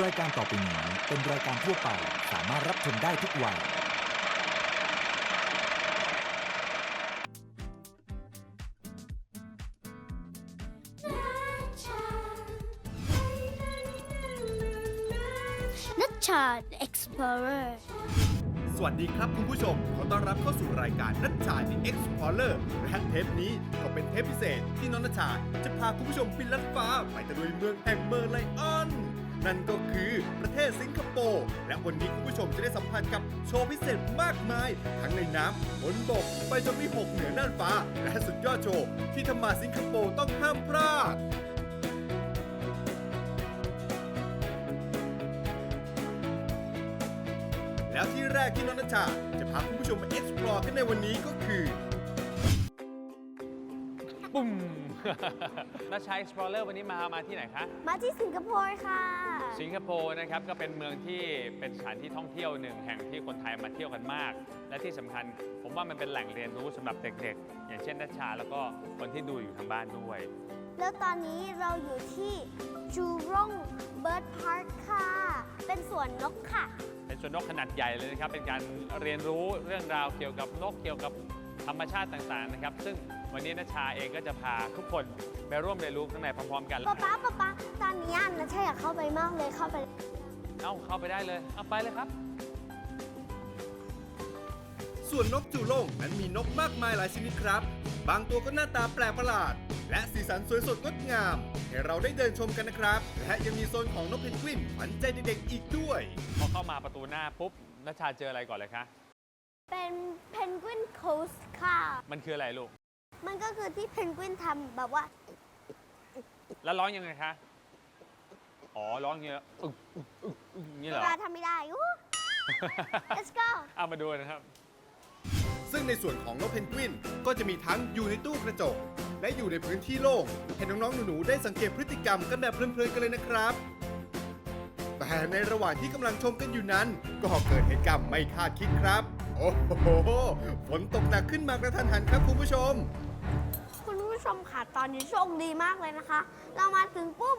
รายการต่อไปนี้เป็นรายการทั่วไปสามารถรับชมได้ทุกวัย นัชชา Explorer สวัสดีครับคุณผู้ชม ขอต้อนรับเข้าสู่รายการนัชชา The Explorer และเทปนี้ก็เป็นเทปพิเศษที่น้องนัชชา จะพาคุณผู้ชมบินลัดฟ้าไปตะลุยเมืองแห่งเมอร์ไลออน นั่นก็คือประเทศสิงคโปร์ และวันนี้คุณผู้ชมจะได้สัมผัสกับโชว์พิเศษมากมาย ทั้งในน้ำบนบก ไปจนที่หกเหนือน่านฟ้า และสุดยอดโชว์ที่ทำมาสิงคโปร์ต้องห้ามพลาดแล้วที่แรกที่น้องนัชชาจะพาคุณผู้ชมมา explore กันในวันนี้ก็คือ ปุ้ม นัชชัย Explorer วันนี้มามาที่ไหนคะ มาที่สิงคโปร์ค่ะ สิงคโปร์นะครับก็เป็นเมืองที่เป็นสถานที่ท่องเที่ยวหนึ่งแห่งที่คนไทยมาเที่ยวกันมาก และที่สำคัญผมว่ามันเป็นแหล่งเรียนรู้สำหรับเด็กๆ อย่างเช่นนัชชาแล้วก็คนที่ดูอยู่ทางบ้านด้วย แล้วตอนนี้เราอยู่ที่จูรงเบิร์ดพาร์คค่ะ เป็นสวนนกค่ะ เป็นสวนนกขนาดใหญ่เลยนะครับเป็นการเรียนรู้เรื่องราวเกี่ยวกับนกเกี่ยวกับธรรมชาติต่างๆนะครับ ซึ่ง วันนี้นัชชาเองก็จะพาทุกคนไปร่วมเรียนรู้ข้างในพร้อมๆกัน ป๊าป๊าป๊าป๊าตอนนี้นัชชาอยากเข้าไปมากเลยเข้าไป เอ้าเข้าไปได้เลย เอาไปเลยครับ ส่วนนกจูโล่งนั้นมีนกมากมายหลายชนิดครับ บางตัวก็หน้าตาแปลกประหลาด และสีสันสวยสดงดงาม ให้เราได้เดินชมกันนะครับ และยังมีโซนของนกเพนกวินขวัญใจเด็กๆอีกด้วย พอเข้ามาประตูหน้าปุ๊บนัชชาเจออะไรก่อนเลยคะ เป็นเพนกวินโคสค่ะ มันคืออะไรลูก มันก็คือที่เพนกวินทำแบบว่า แล้วร้องยังไงคะ อ๋อ ร้องอย่างเงี้ยอึกอึกอึกอึกอย่างนี้เหรเวอลาทำไม่ได้อู้ let's go เอามาดูนะครับ ซึ่งในส่วนของนกเพนกวินก็จะมีทั้งอยู่ในตู้กระจก และอยู่ในพื้นที่โล่งให้น้องๆหนูๆได้สังเกตพฤติกรรมกันแบบเพลินๆกันเลยนะครับ แต่ในระหว่างที่กำลังชมกันอยู่นั้น ก็เกิดเหตุการณ์ไม่คาดคิดครับ โอ้โหฝนตกหนักขึ้นมากระทันหันครับคุณผู้ชมคุณ ผู้ชมค่ะตอนนี้โชคดีมากเลยนะคะ เรามาถึงปุ๊บ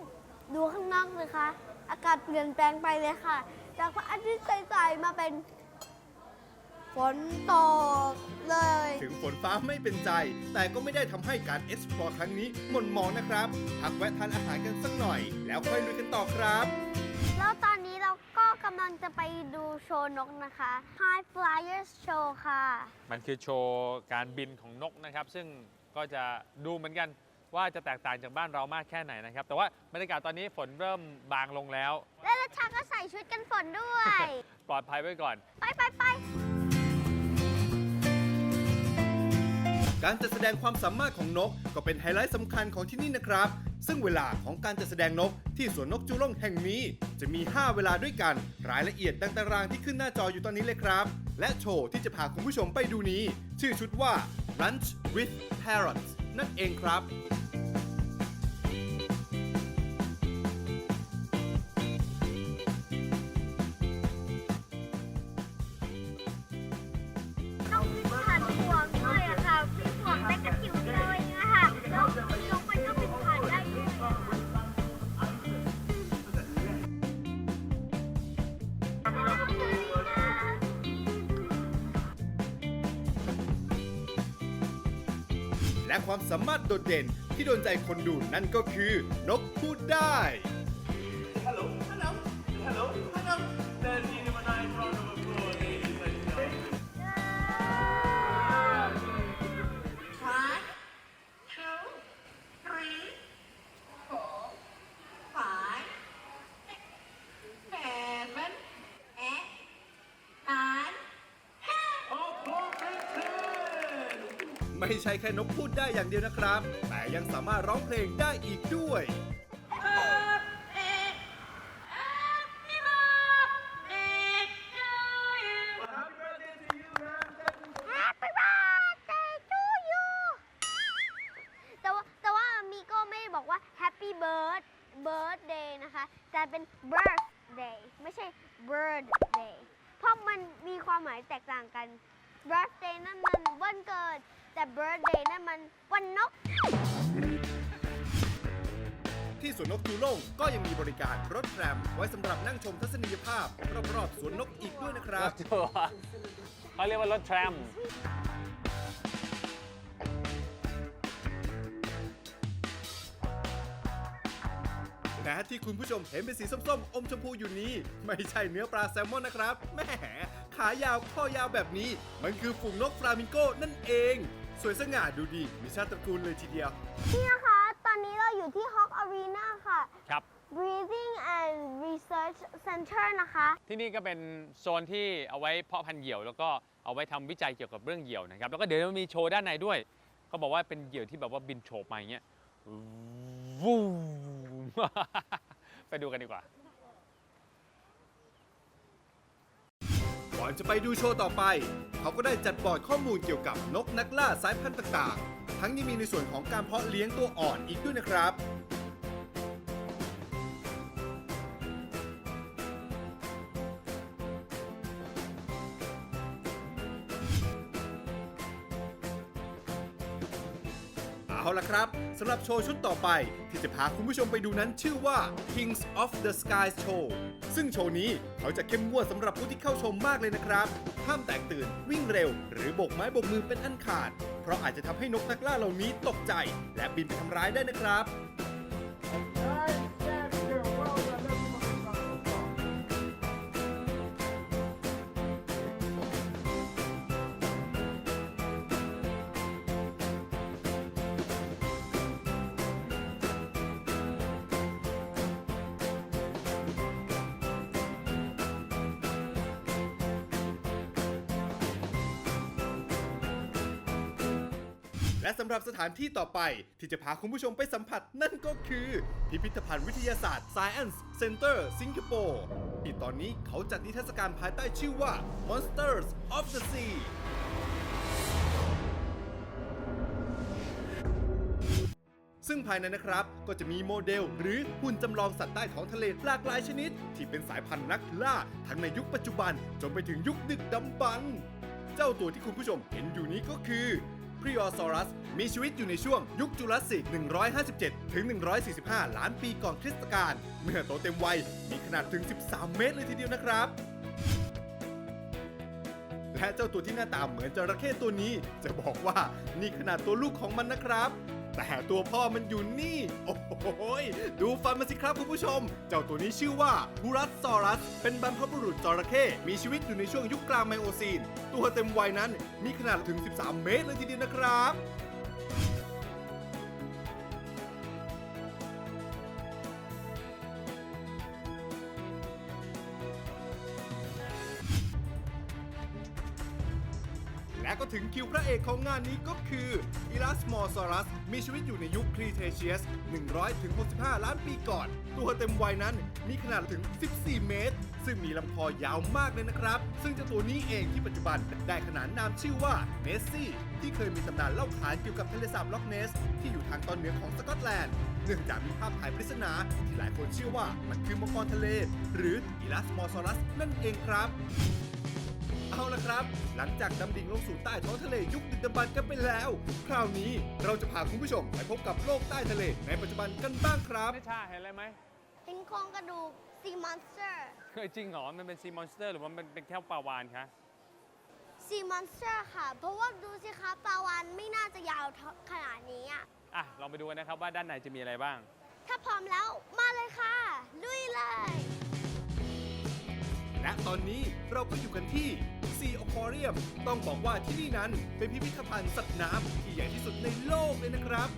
ดูข้างนอกเลยค่ะ อากาศเปลี่ยนแปลงไปเลยค่ะ จากพระอาทิตย์ใสๆมาเป็น ฝนตกเลย ถึงฝนฟ้าไม่เป็นใจ แต่ก็ไม่ได้ทำให้การ explore ครั้งนี้หม่นหมองนะครับพักแวะทานอาหารกันสักหน่อย แล้วค่อยลุยกันต่อครับ แล้วตอนนี้เราก็กำลังจะไปดูโชว์นกนะคะ High Flyers Show ค่ะ มันคือโชว์การบินของนกนะครับ ซึ่ง ก็จะดูเหมือนกันว่าจะแตกต่างจากบ้านเรามากแค่ไหนนะครับ แต่ว่าบรรยากาศตอนนี้ฝนเริ่มบางลงแล้ว และรัชชาก็ใส่ชุดกันฝนด้วย ปลอดภัยไว้ก่อน ไปไปไปการจัดแสดงความสามารถของนกก็เป็นไฮไลท์สำคัญของที่นี่นะครับ ซึ่งเวลาของการจัดแสดงนกที่สวนนกจูล่งแห่งนี้ จะมี 5 เวลาด้วยกัน รายละเอียดดังตารางที่ขึ้นหน้าจออยู่ตอนนี้เลยครับ และโชว์ที่จะพาคุณผู้ชมไปดูนี้ ชื่อชุดว่า Lunch with Parrots นั่นเองครับ และความสามารถโดดเด่นที่โดนใจคนดูนั่นก็คือนกพูดได้ ไม่ใช่แค่นกพูดได้อย่างเดียวนะครับ แต่ยังสามารถร้องเพลงได้อีกด้วย Happy birthday to you, man. Happy birthday to you แต่ว่าแต่ว่ามีก็ไม่ได้บอกว่า Happy birth birthday นะคะ แต่เป็น birthday ไม่ใช่ birthday เพราะมันมีความหมายแตกต่างกัน birth กิดแต่ birthday นั่นมันวันนก ที่สวนนกจูโล่งก็ยังมีบริการรถแทรมไว้สำหรับนั่งชมทัศนียภาพ รอบๆสวนนกอีกด้วยนะครรับถทัวร์เขาเรียกว่ารถแทรม และที่คุณผู้ชมเห็นเป็นสีส้มๆ อมชมพูอยู่นี้ ไม่ใช่เนื้อปลาแซลมอนนะครับแหม่ขายาวข้อยาวแบบนี้ มันคือฝูงนกฟลามิงโกนั่นเอง สวยสง่าดูดีมีชาติตระกูลเลยทีเดียวนี่นะคะ ตอนนี้เราอยู่ที่ Hawk Arena ค่ะ ครับ Breathing and Research Center นะคะ ที่นี่ก็เป็นโซนที่เอาไว้เพาะพันธุ์เหยี่ยว แล้วก็เอาไว้ทำวิจัยเกี่ยวกับเรื่องเหยี่ยวนะครับ แล้วก็เดี๋ยวมีโชว์ด้านในด้วย เขาบอกว่าเป็นเหยี่ยวที่แบบว่าบินโฉบมาอย่างเงี้ยวูม ไปดูกันดีกว่า ก่อนจะไปดูโชว์ต่อไป เขาก็ได้จัดบอร์ดข้อมูลเกี่ยวกับนกนักล่าสายพันธุ์ต่างๆ ทั้งยังมีในส่วนของการเพาะเลี้ยงตัวอ่อนอีกด้วยนะครับ เอาละครับำหรับโชว์ชุดต่อไป ที่จะพาคุณผู้ชมไปดูนั้นชื่อว่า Kings of the Sky Show ซึ่งโชว์นี้เขาจะเข้มงวดสำหรับผู้ที่เข้าชมมากเลยนะครับ ห้ามแตกตื่น วิ่งเร็ว หรือโบกไม้โบกมือเป็นอันขาด เพราะอาจจะทำให้นกนักล่าเหล่านี้ตกใจ และบินไปทำร้ายได้นะครับ และสำหรับสถานที่ต่อไปที่จะพาคุณผู้ชมไปสัมผัสนั่นก็คือ พิพิธภัณฑ์วิทยาศาสตร์ Science Center สิงคโปร์ที่ตอนนี้เขาจัดนิทรรศการภายใต้ชื่อว่า Monsters of the Sea ซึ่งภายในนะครับก็จะมีโมเดล หรือหุ่นจำลองสัตว์ใต้ท้องทะเลหลากหลายชนิด ที่เป็นสายพันธุ์นักล่า ทั้งในยุคปัจจุบันจนไปถึงยุคดึกดำบรรพ์เจ้าตัวที่คุณผู้ชมเห็นอยู่นี้ก็คือ พริออซอรัส มีชีวิตอยู่ในช่วงยุคจุลศิก157 ถึง 145 ล้านปีก่อนคริสตกาลเมื่อโตเต็มวัย มีขนาดถึง 13 เมตรเลยทีเดียวนะครับและเจ้าตัวที่หน้าตาเหมือนจระเข้ตัวนี้ จะบอกว่านี่ขนาดตัวลูกของมันนะครับ แต่ตัวพ่อมันอยู่นี่ โอ้โหยดูฟันมันสิครับคุณผู้ชม เจ้าตัวนี้ชื่อว่าฮูรัสซอรัส เป็นบรรพบุรุษจระเข้มีชีวิตอยู่ในช่วงยุคกลางไมโอซีน ตัวเต็มวัยนั้นมีขนาดถึง 13 เมตรเลยทีเดียวนะครับ และก็ถึงคิวพระเอกของงานนี้ก็คืออีลัสมอร์ซอรัสมีชีวิตอยู่ในยุคครีเทเชียส 100-65 ล้านปีก่อน ตัวเต็มวัยนั้นมีขนาดถึง 14 เมตร ซึ่งมีลำคอยาวมากเลยนะครับ ซึ่งเจ้าตัวนี้เองที่ปัจจุบันได้ขนานนามชื่อว่าเนสซี่ ที่เคยมีตำนานเล่าขานเกี่ยวกับทะเลสาบล็อกเนส ที่อยู่ทางตอนเหนือของสกอตแลนด์เนื่องจากมีภาพถ่ายปริศนาที่หลายคนเชื่อว่ามันคือมังกรทะเล หรืออีลัสมอร์ซอรัสนั่นเองครับ เอาละครับ หลังจากดำดิ่งลงสู่ใต้ท้องทะเลยุคดึกดำบรรพ์กันไปแล้ว คราวนี้เราจะพาคุณผู้ชมไปพบกับโลกใต้ทะเลในปัจจุบันกันบ้างครับ นิชาเห็นอะไรไหมเป็นโครงกระดูกซีมอนสเตอร์เฮ้ยจริงเหรอ มันเป็นซีมอนสเตอร์หรือว่ามันเป็นแค่ปลาวานคะซีมอนสเตอร์ค่ะ เพราะว่าดูสิคะปลาวานไม่น่าจะยาวเท่าขนาดนี้อะ อะ ลองไปดูกันนะครับว่าด้านในจะมีอะไรบ้าง ถ้าพร้อมแล้วมาเลยค่ะ ลุยเลย และตอนนี้เราก็อยู่กันที่ Sea Aquarium ต้องบอกว่าที่นี่นั้นเป็นพิพิธภัณฑ์สัตว์น้ำที่ใหญ่ที่สุดในโลกเลยนะครับ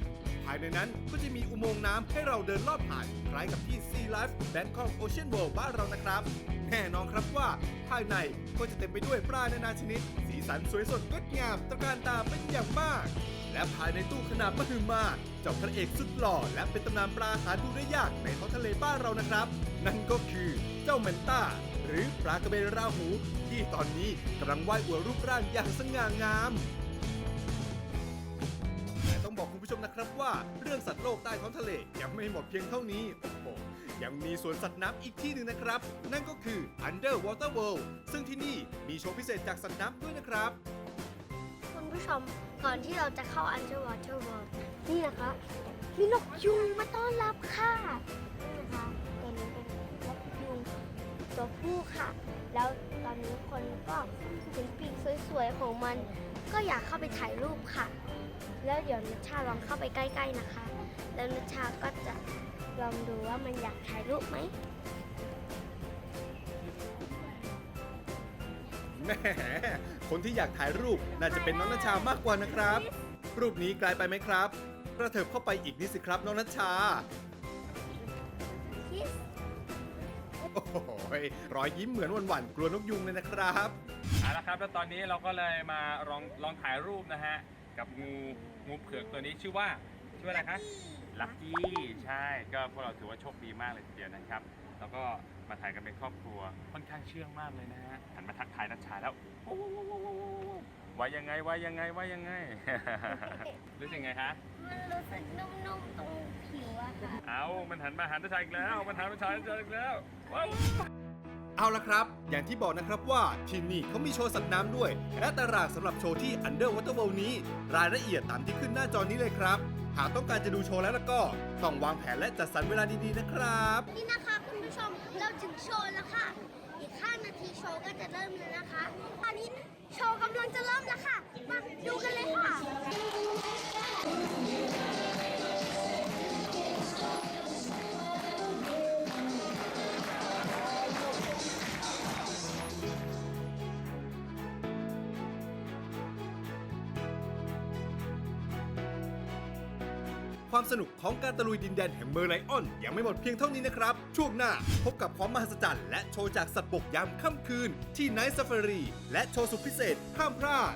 ภายในนั้นก็จะมีอุโมงค์น้ำให้เราเดินลอดผ่านคล้ายกับที่ Sea Life Bangkok Ocean World บ้านเรานะครับ แน่นอนครับว่า ภายในก็จะเต็มไปด้วยปลานานาชนิด สีสันสวยสดงดงามตระการตาเป็นอย่างมาก และภายในตู้ขนาดมหึมาเจ้าพระเอกสุดหล่อและเป็นตำนานปลาหาดูได้ยากในท้องทะเลบ้านเรานะครับ นั่นก็คือเจ้าเมนต้า หรือปลากระเบนราหู ที่ตอนนี้กำลังว่ายอวดรูปร่างอย่างสง่างามแต่ต้องบอกคุณผู้ชมนะครับว่าเรื่องสัตว์โลกใต้ท้องทะเลยังไม่หมดเพียงเท่านี้โอ้โหยังมีสวนสัตว์น้ำอีกที่หนึ่งนะครับ นั่นก็คือ Underwater World ซึ่งที่นี่มีโชว์พิเศษจากสัตว์น้ำด้วยนะครับ ผู้ชมก่อนที่เราจะเข้า Underwater World นี่นะคะ มีนกยุงมาต้อนรับค่ะนี่นะคะตัวนี้เป็นนกยุงตัวผู้ค่ะ แล้วตอนนี้คนก็เห็นปีกสวยๆของมัน ก็อยากเข้าไปถ่ายรูปค่ะ แล้วเดี๋ยวนัชชาลองเข้าไปใกล้ ๆนะคะ แล้วนัชชาก็จะลองดูว่ามันอยากถ่ายรูปไหม แหมคนที่อยากถ่ายรูปน่าจะเป็นน้องนัชชามากกว่านะครับ รูปนี้ไกลไปไหมครับ กระเถิบเข้าไปอีกนิดสิครับน้องนัชชา Kiss โอ้โหรอยยิ้มเหมือนหวันๆกลัวนกยุงเลยนะครับ เอาละครับแล้วตอนนี้เราก็เลยมาลองลองถ่ายรูปนะฮะ กับงูงูเผือกตัวนี้ชื่อว่าชื่ออะไรคะลักกี้ใช่ก็พวกเราถือว่าโชคดีมากเลยทีเดียวนะครับ แล้วก็ มาถ่ายกันเป็นครอบครัวค่อนข้างเชื่องมากเลยนะฮะหันมาทักทายนัชชาแล้วโอ้โหว่ายังไงว่ายังไงว่ายังไง รู้สึกไงคะมันรู้สึกนุ่มๆตรงผิวอะค่ะเอามันหันมาหานัชชาอีกแล้ว มันหันมาหานัชชาอีกแล้วว้าวเอาละครับ อย่างที่บอกนะครับว่าที่นี่เขามีโชว์สัตว์น้ำด้วย และตารางสำหรับโชว์ที่ Underwater World นี้ รายละเอียดตามที่ขึ้นหน้าจอนี้เลยครับ หากต้องการจะดูโชว์แล้วแล้วก็ ต้องวางแผนและจัดสรรเวลาดีๆนะครับ นี่นะคะคุณผู้ชมเรา ถึงโชว์แล้วค่ะ อีก5นาทีโชว์ก็จะเริ่มแล้วนะคะ ตอนนี้โชว์กำลังจะเริ่มแล้วค่ะ มาดูกันเลย นุกของการตะลุยดินแดนแห่งเมอร์ไลออน ยังไม่หมดเพียงเท่านี้นะครับ ช่วงหน้าพบกับความมหัศจรรย์และโชว์จากสัตว์บกยามค่ำคืน ที่ไนท์ซาฟารี และโชว์สุดพิเศษห้ามพลาด